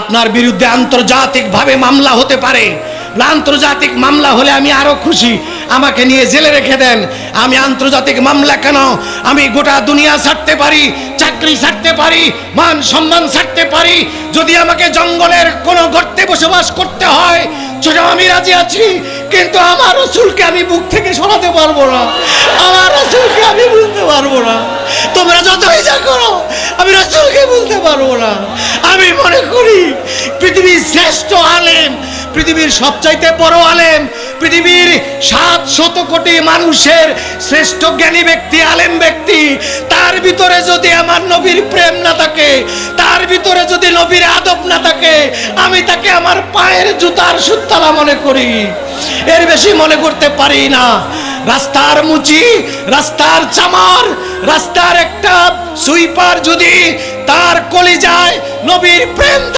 আপনার বিরুদ্ধে আন্তর্জাতিকভাবে মামলা হতে পারে। আন্তর্জাতিক মামলা হলে আমি আরও খুশি। আমাকে নিয়ে জেলে রেখে দেন। আমি আন্তর্জাতিক মামলা কেন? আমি গোটা দুনিয়া ছাড়তে পারি, চাকরি ছাড়তে পারি, মান সম্মান ছাড়তে পারি। যদি আমাকে জঙ্গলের কোনো গর্তে বসবাস করতে হয়, সেটা আমি রাজি আছি। কিন্তু আমার রসুলকে আমি বুক থেকে সরাতে পারব না। আমার রসুলকে আমি বলতে পারব না। তোমরা যতই যা করো, আমি রসুলকে বলতে পারব না। আমি মনে করি পৃথিবীর শ্রেষ্ঠ আলেম, পৃথিবীর সবচাইতে বড় আলেম, পৃথিবীর সাত শত কোটি মানুষের শ্রেষ্ঠ জ্ঞানী ব্যক্তি, আলেম ব্যক্তি, তার ভিতরে যদি আমার নবীর প্রেম না থাকে, তার ভিতরে যদি নবীর আদব না থাকে, আমি তাকে আমার পায়ের জুতার সুতলা মনে করি। এর বেশি মনে করতে পারি না। রাস্তার মুচি, রাস্তার চামার, রাস্তার একটা সুইপার যদি তার কলিজায় নবীর প্রেম